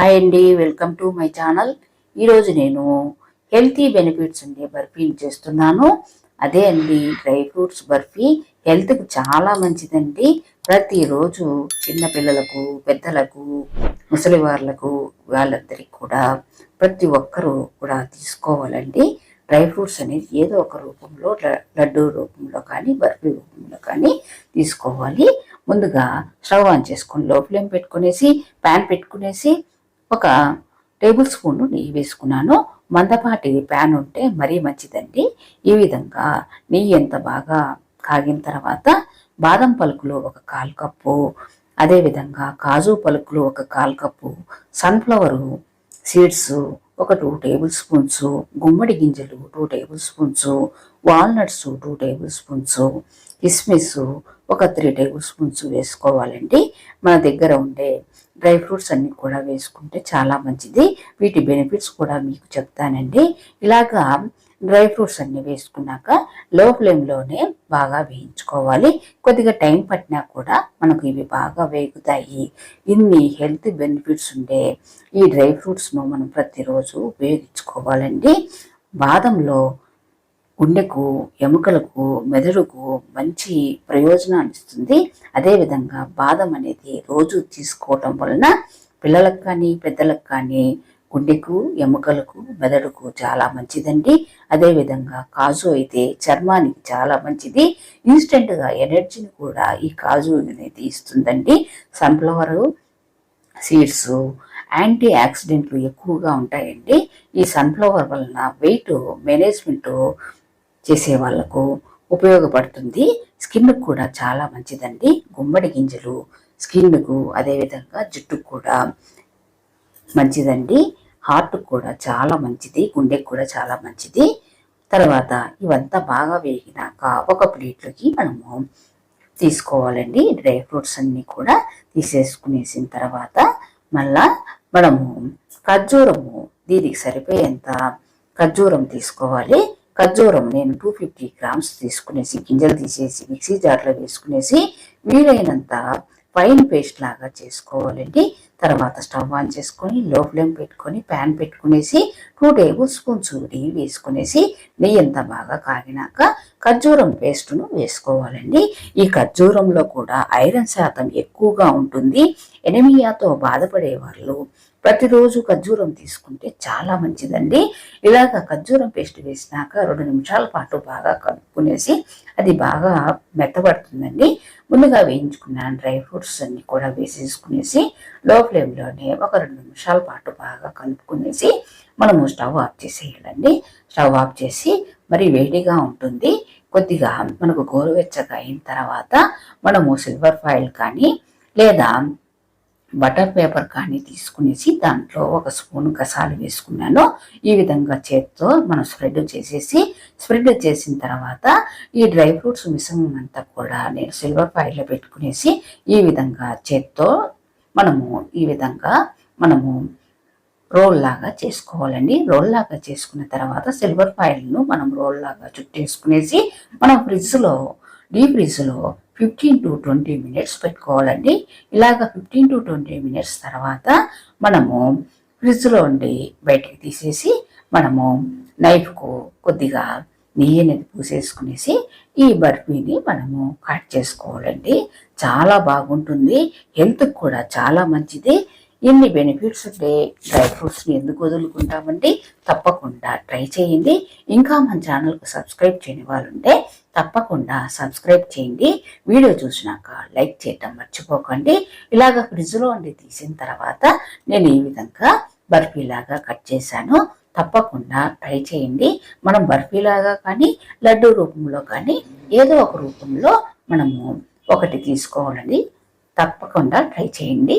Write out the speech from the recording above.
Hi అండి welcome to my channel ఈరోజు నేను హెల్తీ బెనిఫిట్స్ ఉండే బర్ఫీని చేస్తున్నాను. అదే అండి డ్రై ఫ్రూట్స్ బర్ఫీ. హెల్త్కి చాలా మంచిదండి. ప్రతిరోజు చిన్నపిల్లలకు పెద్దలకు ముసలి వాళ్ళకు వాళ్ళందరికీ కూడా ప్రతి ఒక్కరూ కూడా తీసుకోవాలండి. డ్రై ఫ్రూట్స్ అనేది ఏదో ఒక రూపంలో లడ్డు రూపంలో కానీ బర్ఫీ రూపంలో కానీ తీసుకోవాలి. ముందుగా స్టవ్ ఆన్ చేసుకొని లో ఫ్లేమ్ పెట్టుకునేసి ప్యాన్ పెట్టుకునేసి ఒక టేబుల్ స్పూన్ నెయ్యి వేసుకున్నాను. మందపాటి ప్యాన్ ఉంటే మరీ మంచిదండి. ఈ విధంగా నెయ్యి ఎంత బాగా కాగిన తర్వాత బాదం పలుకులు ఒక కాలు కప్పు అదేవిధంగా కాజు పలుకులు ఒక కాలు కప్పు సన్ఫ్లవరు సీడ్స్ ఒక టూ టేబుల్ స్పూన్స్ గుమ్మడి గింజలు two table spoons walnuts two table spoons కిస్మిస్ ఒక త్రీ టేబుల్ స్పూన్స్ వేసుకోవాలండి. మన దగ్గర ఉండే డ్రై ఫ్రూట్స్ అన్నీ కూడా వేసుకుంటే చాలా మంచిది. వీటి బెనిఫిట్స్ కూడా మీకు చెప్తానండి. ఇలాగా డ్రై ఫ్రూట్స్ అన్ని వేసుకున్నాక లో ఫ్లేమ్లోనే బాగా వేయించుకోవాలి. కొద్దిగా టైం పట్టినా కూడా మనకు ఇవి బాగా వేగుతాయి. ఇన్ని హెల్త్ బెనిఫిట్స్ ఉండే ఈ డ్రై ఫ్రూట్స్ను మనం ప్రతిరోజు ఉపయోగించుకోవాలండి. బాదంలో గుండెకు ఎముకలకు మెదడుకు మంచి ప్రయోజనాన్ని ఇస్తుంది. అదేవిధంగా బాదం అనేది రోజు తీసుకోవటం వలన పిల్లలకు కానీ పెద్దలకు కానీ గుండెకు ఎముకలకు మెదడుకు చాలా మంచిదండి. అదేవిధంగా కాజు అయితే చర్మానికి చాలా మంచిది. ఇన్స్టెంట్గా ఎనర్జీని కూడా ఈ కాజు అనేది ఇస్తుందండి. సన్ఫ్లవర్ సీడ్స్ యాంటీ ఆక్సిడెంట్లు ఎక్కువగా ఉంటాయండి. ఈ సన్ఫ్లవర్ వలన వెయిట్ మేనేజ్మెంట్ చేసే వాళ్ళకు ఉపయోగపడుతుంది. స్కిన్కు కూడా చాలా మంచిదండి. గుమ్మడి గింజలు స్కిన్కు అదేవిధంగా జుట్టుకు కూడా మంచిదండి. హార్ట్ కూడా చాలా మంచిది. గుండెకు కూడా చాలా మంచిది. తర్వాత ఇవంతా బాగా వేగినాక ఒక ప్లేట్లోకి మనము తీసుకోవాలండి. డ్రై ఫ్రూట్స్ అన్నీ కూడా తీసేసుకునేసిన తర్వాత మళ్ళా మనము ఖర్జూరము దీనికి సరిపోయేంత ఖర్జూరం తీసుకోవాలి. ఖర్జూరం నేను టూ ఫిఫ్టీ గ్రామ్స్ తీసుకునేసి గింజలు తీసేసి మిక్సీ జార్లో వేసుకునేసి వీలైనంత ఫైన్ పేస్ట్ లాగా చేసుకోవాలండి. తర్వాత స్టవ్ ఆన్ చేసుకొని లో ఫ్లేమ్ పెట్టుకొని ప్యాన్ పెట్టుకునేసి టూ టేబుల్ స్పూన్స్ నెయ్యి వేసుకునేసి నెయ్యి ఎంత బాగా కాగినాక ఖర్జూరం పేస్ట్ను వేసుకోవాలండి. ఈ ఖర్జూరంలో కూడా ఐరన్ శాతం ఎక్కువగా ఉంటుంది. ఎనిమియాతో బాధపడే వాళ్ళు ప్రతిరోజు ఖర్జూరం తీసుకుంటే చాలా మంచిదండి. ఇలాగ ఖర్జూరం పేస్ట్ వేసినాక రెండు నిమిషాల పాటు బాగా కలుపుకునేసి అది బాగా మెత్తబడుతుందండి. ముందుగా వేయించుకున్న డ్రై ఫ్రూట్స్ అన్ని కూడా వేసేసుకునేసి లో ఫ్లేమ్లోనే ఒక రెండు నిమిషాల పాటు బాగా కలుపుకునేసి మనము స్టవ్ ఆఫ్ చేసేయాలండి. స్టవ్ ఆఫ్ చేసి మరి వేడిగా ఉంటుంది. కొద్దిగా మనకు గోరువెచ్చగా అయిన తర్వాత మనము సిల్వర్ ఫాయిల్ కానీ లేదా బటర్ పేపర్ కానీ తీసుకునేసి దాంట్లో ఒక స్పూన్ గసాలు వేసుకున్నాను. ఈ విధంగా చేత్తో మనం స్ప్రెడ్ చేసేసి స్ప్రెడ్ చేసిన తర్వాత ఈ డ్రై ఫ్రూట్స్ మిశ్రమం అంతా కూడా నేను సిల్వర్ ఫైల్లో పెట్టుకునేసి ఈ విధంగా చేత్తో మనము ఈ విధంగా మనము రోల్ లాగా చేసుకోవాలండి. రోల్ లాగా చేసుకున్న తర్వాత సిల్వర్ ఫైల్ను మనం రోల్ లాగా చుట్టేసుకునేసి మనం ఫ్రిడ్జ్లో డీప్ ఫ్రిడ్జ్లో ఫిఫ్టీన్ టు ట్వంటీ మినిట్స్ పెట్టుకోవాలండి. ఇలాగ ఫిఫ్టీన్ టు ట్వంటీ మినిట్స్ తర్వాత మనము ఫ్రిడ్జ్లో ఉండి బయటికి తీసేసి మనము నైఫ్కు కొద్దిగా నెయ్యి అనేది పూసేసుకునేసి ఈ బర్ఫీని మనము కట్ చేసుకోవాలండి. చాలా బాగుంటుంది. హెల్త్కి కూడా చాలా మంచిది. ఎన్ని బెనిఫిట్స్ ఉంటే డ్రై ఫ్రూట్స్ని ఎందుకు వదులుకుంటామండి తప్పకుండా ట్రై చేయండి. ఇంకా మన ఛానల్కు సబ్స్క్రైబ్ చేయని వాళ్ళుంటే తప్పకుండా సబ్స్క్రైబ్ చేయండి. వీడియో చూసినాక లైక్ చేయటం మర్చిపోకండి. ఇలాగ ఫ్రిడ్జ్లో ఉండి తీసిన తర్వాత నేను ఈ విధంగా బర్ఫీలాగా కట్ చేశాను. తప్పకుండా ట్రై చేయండి. మనం బర్ఫీలాగా కానీ లడ్డు రూపంలో కానీ ఏదో ఒక రూపంలో మనము ఒకటి తీసుకోవాలండి తప్పకుండా ట్రై చేయండి.